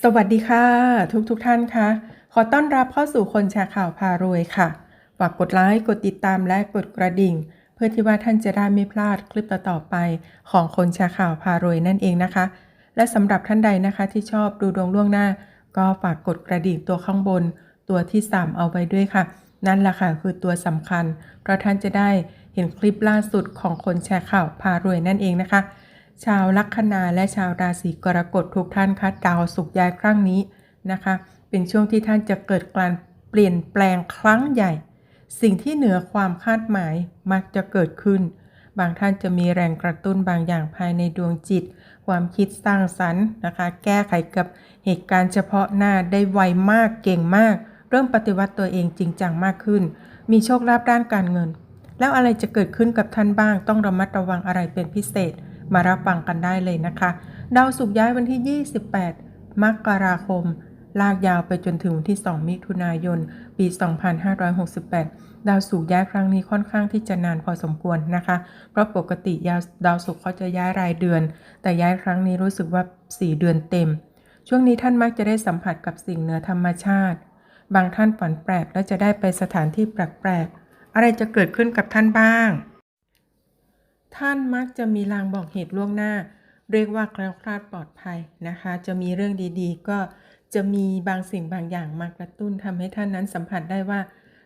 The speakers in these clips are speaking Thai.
สวัสดีค่ะ ทุกทุกท่านคะขอต้อนรับเข้าสู่คนแชร์ข่าวพารวยค่ะฝากกดไลค์กดติดตามและกดกระดิ่ง เพื่อที่ว่าท่านจะได้ไม่พลาดคลิปต่อๆไปของคนแชร์ข่าวพารวยนั่นเองนะคะ และสำหรับท่านใดนะคะที่ชอบดูดวงล่วงหน้า ก็ฝากกดกระดิ่งตัวข้างบน ตัวที่ 3 เอาไว้ด้วยค่ะ นั่นแหละค่ะคือตัวสำคัญ เพราะท่านจะได้เห็นคลิปล่าสุดของคนแชร์ข่าวพารวยนั่นเองนะคะ ชาวลัคนาและชาวราศีกรกฎทุกท่านคะดาวสุกย้ายครั้งนี้นะคะ เป็นช่วงที่ท่านจะเกิดการเปลี่ยนแปลงครั้งใหญ่ สิ่งที่เหนือความคาดหมายมักจะเกิดขึ้น บางท่านจะมีแรงกระตุ้นบางอย่างภายในดวงจิต ความคิดสร้างสรรค์นะคะ แก้ไขกับเหตุการณ์เฉพาะหน้าได้ไวมากเก่งมาก เริ่มปฏิวัติตัวเองจริงจังมากขึ้น มีโชคลาภด้านการเงิน แล้วอะไรจะเกิดขึ้นกับท่านบ้าง ต้องระมัดระวังอะไรเป็นพิเศษ มารับฟังกันได้เลยนะคะ ดาวศุกย้ายวันที่ 28 มกราคม ลากยาวไปจนถึงวันที่ 2 มิถุนายน ปี 2568 ดาวศุกย้ายครั้งนี้ค่อนข้างที่จะนานพอสมควรนะคะ เพราะปกติยาวดาวศุกเขาจะย้ายรายเดือน แต่ย้ายครั้งนี้รู้สึกว่า 4 เดือนเต็ม ช่วงนี้ท่านมักจะได้สัมผัสกับสิ่งเหนือธรรมชาติ บางท่านฝันแปลกและจะได้ไปสถานที่แปลกๆ อะไรจะเกิดขึ้นกับท่านบ้าง ท่านมักจะมีลางบอกเหตุล่วงหน้า เรียกว่าแคล้วคลาดปลอดภัยนะคะ จะมีเรื่องดีๆ ก็จะมีบางสิ่งบางอย่างมากระตุ้นทำให้ท่านนั้นสัมผัสได้ว่า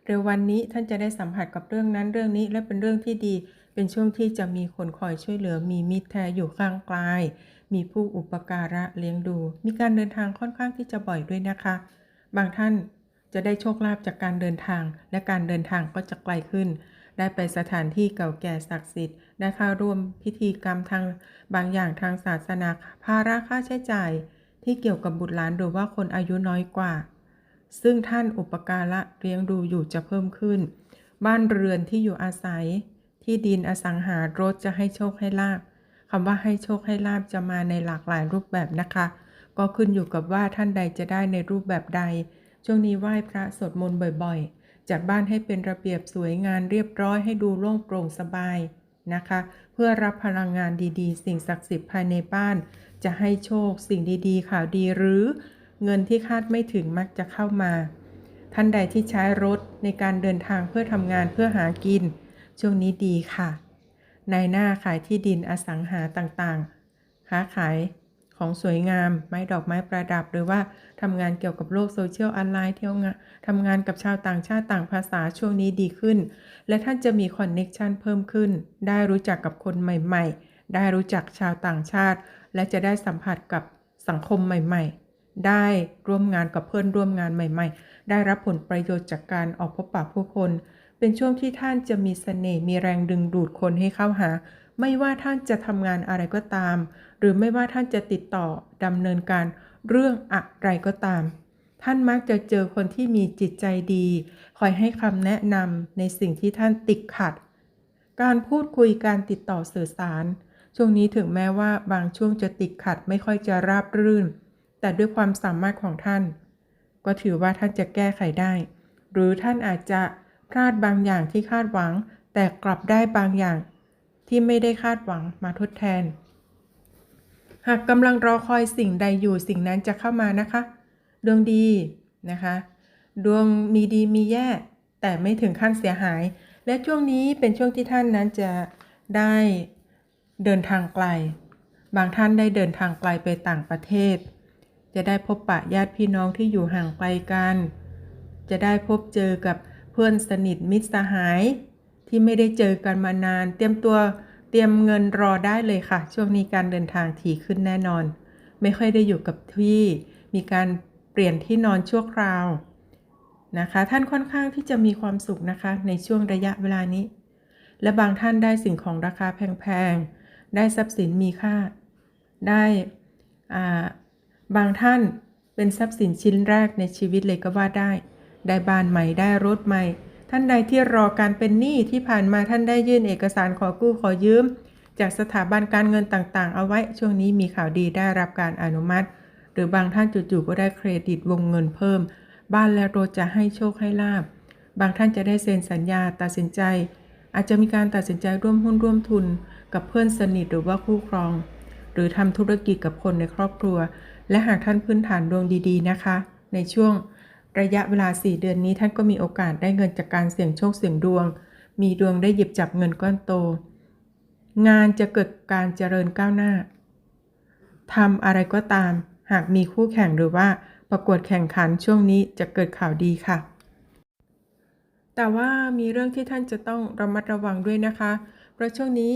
เร็ววันนี้ท่านจะได้สัมผัสกับเรื่องนั้นเรื่องนี้และเป็นเรื่องที่ดี เป็นช่วงที่จะมีคนคอยช่วยเหลือ มีมิตรแท้อยู่ข้างกลาย มีผู้อุปการะเลี้ยงดู มีการเดินทางค่อนข้างที่จะบ่อยด้วยนะคะ บางท่านจะได้โชคลาภจากการเดินทาง และการเดินทางก็จะไกลขึ้น ได้ไปสถานที่เก่าแก่ศักดิ์สิทธิ์ ได้เข้าร่วมพิธีกรรมทางบางอย่างทางศาสนาภาระค่าใช้จ่าย ที่เกี่ยวกับบุตรหลานหรือว่าคนอายุน้อยกว่า ซึ่งท่านอุปการะเลี้ยงดูอยู่จะเพิ่มขึ้น บ้านเรือนที่อยู่อาศัย ที่ดินอสังหารถจะให้โชคให้ลาบคำว่าให้โชคให้ลาบจะมาในหลากหลายรูปแบบนะคะ ก็ขึ้นอยู่กับว่าท่านใดจะได้ในรูปแบบใด ช่วงนี้ไหว้พระสวดมนต์บ่อยๆ จัดบ้านให้เป็นระเบียบสวยงามเรียบร้อยให้ดูโล่งโปร่งสบายนะคะ เพื่อรับพลังงานดีๆ สิ่งศักดิ์สิทธิ์ภายในบ้าน จะให้โชคสิ่งดีๆ ข่าวดีหรือ เงินที่คาดไม่ถึงมักจะเข้ามา ท่านใดที่ใช้รถในการเดินทางเพื่อทำงานเพื่อหากิน ช่วงนี้ดีค่ะ ในหน้าขายที่ดินอสังหาต่างๆ ค้าขาย ของสวยงาม ไม้ดอกไม้ประดับ หรือว่าทำงานเกี่ยวกับโลกโซเชียลออนไลน์เที่ยวงานทำงานกับชาวต่างชาติต่างภาษาช่วงนี้ดีขึ้น และท่านจะมีคอนเน็กชันเพิ่มขึ้น ได้รู้จักกับคนใหม่ๆ ได้รู้จักชาวต่างชาติ และจะได้สัมผัสกับสังคมใหม่ ๆ ได้ร่วมงานกับเพื่อนร่วมงานใหม่ ๆ ได้รับผลประโยชน์จากการออกพบปะผู้คน เป็นช่วงที่ท่านจะมีเสน่ห์มีแรงดึงดูดคนให้เข้าหา ไม่ว่าท่านจะทำงานอะไรก็ตาม หรือไม่ว่าท่านจะติดต่อดำเนินการเรื่องอะไรก็ตาม ท่านมักจะเจอคนที่มีจิตใจดี คอยให้คำแนะนำในสิ่งที่ท่านติดขัด การพูดคุยการติดต่อสื่อสาร ช่วงนี้ถึงแม้ว่าบางช่วงจะติดขัดไม่ค่อยจะราบรื่น แต่ด้วยความสามารถของท่าน ก็ถือว่าท่านจะแก้ไขได้ หรือท่านอาจจะพลาดบางอย่างที่คาดหวัง แต่กลับได้บางอย่าง ที่ไม่ได้คาดหวังมาทดแทน หากกำลังรอคอยสิ่งใดอยู่สิ่งนั้นจะเข้ามานะคะ ดวงดีนะคะ ดวงมีดีมีแย่ แต่ไม่ถึงขั้นเสียหาย และช่วงนี้เป็นช่วงที่ท่านนั้นจะได้เดินทางไกล บางท่านได้เดินทางไกลไปต่างประเทศ จะได้พบปะญาติพี่น้องที่อยู่ห่างไกลกัน จะได้พบเจอกับเพื่อนสนิทมิตรสหาย ที่ไม่ได้เจอกันมานาน เตรียมตัวเตรียมเงินรอได้เลยค่ะ ช่วงนี้การเดินทางถี่ขึ้นแน่นอน ไม่ค่อยได้อยู่กับที่ มีการเปลี่ยนที่นอนชั่วคราวนะคะ ท่านค่อนข้างที่จะมีความสุขนะคะ ในช่วงระยะเวลานี้ และบางท่านได้สิ่งของราคาแพงๆ ได้ทรัพย์สินมีค่า ได้บางท่านเป็นทรัพย์สินชิ้นแรกในชีวิตเลยก็ว่าได้ ได้บ้านใหม่ ได้รถใหม่ ท่านใดที่รอการเป็นหนี้ที่ผ่านมาท่านได้ยื่นเอกสารขอกู้ขอยืม จากสถาบันการเงินต่างๆ เอาไว้ ช่วงนี้มีข่าวดีได้รับการอนุมัติ หรือบางท่านจู่ๆก็ได้เครดิตวงเงินเพิ่ม บ้านและรถจะให้โชคให้ลาบบางท่านจะได้เซ็นสัญญาตัดสินใจ อาจจะมีการตัดสินใจร่วมหุ้นร่วมทุน กับเพื่อนสนิทหรือว่าคู่ครอง หรือทำธุรกิจกับคนในครอบครัว และหากท่านพื้นฐานดวงดี ๆ นะคะ ในช่วง ระยะเวลา 4 เดือนนี้ท่านก็มีโอกาสได้เงินจากการเสี่ยงโชคเสี่ยงดวง มีดวงได้หยิบจับเงินก้อนโต งานจะเกิดการเจริญก้าวหน้าทำอะไรก็ตาม หากมีคู่แข่งหรือว่าประกวดแข่งขันช่วงนี้จะเกิดข่าวดีค่ะ แต่ว่ามีเรื่องที่ท่านจะต้องระมัดระวังด้วยนะคะ เพราะช่วงนี้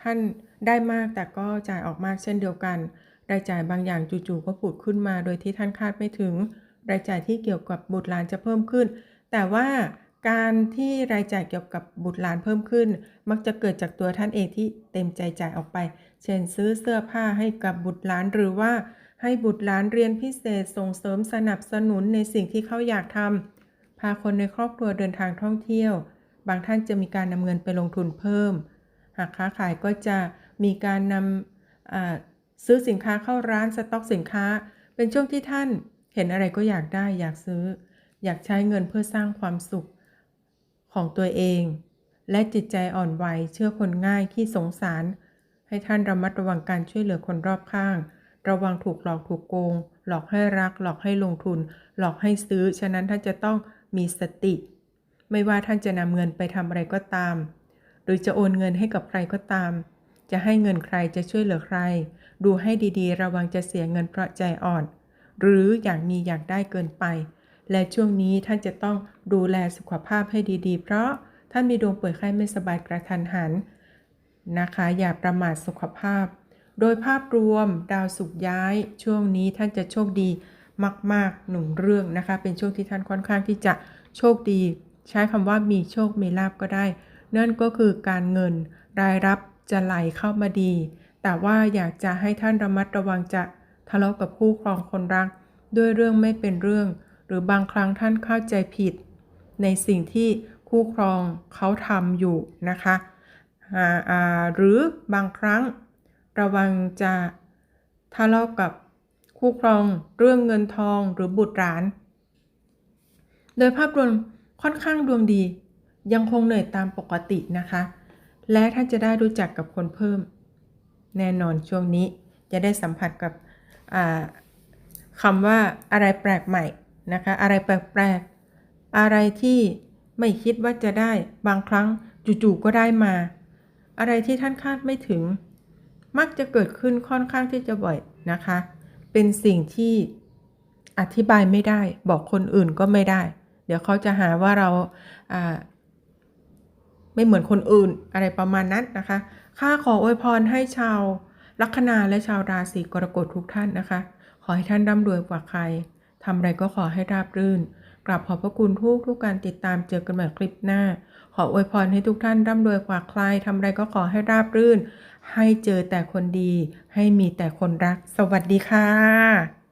ท่านได้มากแต่ก็จ่ายออกมากเช่นเดียวกัน รายจ่ายบางอย่างจู่ๆก็ผุดขึ้นมาโดยที่ท่านคาดไม่ถึง รายจ่ายที่เกี่ยวกับบุตรหลานจะเพิ่มขึ้น แต่ว่าการที่รายจ่ายเกี่ยวกับบุตรหลานเพิ่มขึ้น มักจะเกิดจากตัวท่านเองที่เต็มใจจ่ายออกไป เช่นซื้อเสื้อผ้าให้กับบุตรหลานหรือว่า ให้บุตรหลานเรียนพิเศษส่งเสริมสนับสนุนในสิ่งที่เขาอยากทำพาคนในครอบครัวเดินทางท่องเที่ยว บางท่านจะมีการนำเงินไปลงทุนเพิ่ม หากค้าขายก็จะมีการนำซื้อสินค้าเข้าร้านสต็อกสินค้า เป็นช่วงที่ท่าน เห็นอะไรก็อยากได้อยากซื้อ อยากใช้เงินเพื่อสร้างความสุขของตัวเอง และจิตใจอ่อนไหวเชื่อคนง่ายขี้สงสาร ให้ท่านระมัดระวังการช่วยเหลือคนรอบข้าง ระวังถูกหลอกถูกโกง หลอกให้รัก หลอกให้ลงทุน หลอกให้ซื้อ ฉะนั้นท่านจะต้องมีสติ ไม่ว่าท่านจะนำเงินไปทำอะไรก็ตาม หรือจะโอนเงินให้กับใครก็ตาม จะให้เงินใครจะช่วยเหลือใคร ดูให้ดีๆ ระวังจะเสียเงินเพราะใจอ่อน หรืออยากมีอยากได้เกินไป และช่วงนี้ท่านจะต้องดูแลสุขภาพให้ดีๆ เพราะท่านมีดวงป่วยไข้ไม่สบายกระทันหันนะคะ อย่าประมาทสุขภาพ โดยภาพรวมดาวสุขย้าย ช่วงนี้ท่านจะโชคดีมากๆหนึ่งเรื่องนะคะ เป็นช่วงที่ท่านค่อนข้างที่จะโชคดี ใช้คำว่ามีโชคมีลาบก็ได้ นั่นก็คือการเงินรายรับจะไหลเข้ามาดี แต่ว่าอยากจะให้ท่านระมัดระวังจะ ทะเลาะกับคู่ครองคนรัก ด้วยเรื่องไม่เป็นเรื่อง หรือบางครั้งท่านเข้าใจผิด ในสิ่งที่คู่ครองเขาทำอยู่นะคะหรือบางครั้งระวังจะทะเลาะกับคู่ครองเรื่องเงินทองหรือบุตรหลาน โดยภาพรวมค่อนข้างดวงดี ยังคงเหนื่อยตามปกตินะคะ และท่านจะได้รู้จักกับคนเพิ่ม แน่นอนช่วงนี้จะได้สัมผัสกับ คำว่าอะไรแปลกใหม่นะคะ อะไรแปลกๆ อะไรที่ไม่คิดว่าจะได้บางครั้งจู่ๆก็ได้มา อะไรที่ท่านคาดไม่ถึง มักจะเกิดขึ้นค่อนข้างที่จะบ่อยนะคะ เป็นสิ่งที่อธิบายไม่ได้ บอกคนอื่นก็ไม่ได้ เดี๋ยวเขาจะหาว่าเราอ่าไม่เหมือนคนอื่นอะไรประมาณนั้นนะคะ ข้าขออวยพรให้ชาว ลัคนาและชาวราศีกรกฎทุกท่านนะคะ ขอให้ท่านร่ำรวยกว่าใครทำอะไรก็ขอให้ราบรื่น กราบขอบพระคุณทุกทุกการติดตามเจอกันใหม่คลิปหน้า ขออวยพรให้ทุกท่านร่ำรวยกว่าใครทำอะไรก็ขอให้ราบรื่น ให้เจอแต่คนดี ให้มีแต่คนรัก สวัสดีค่ะ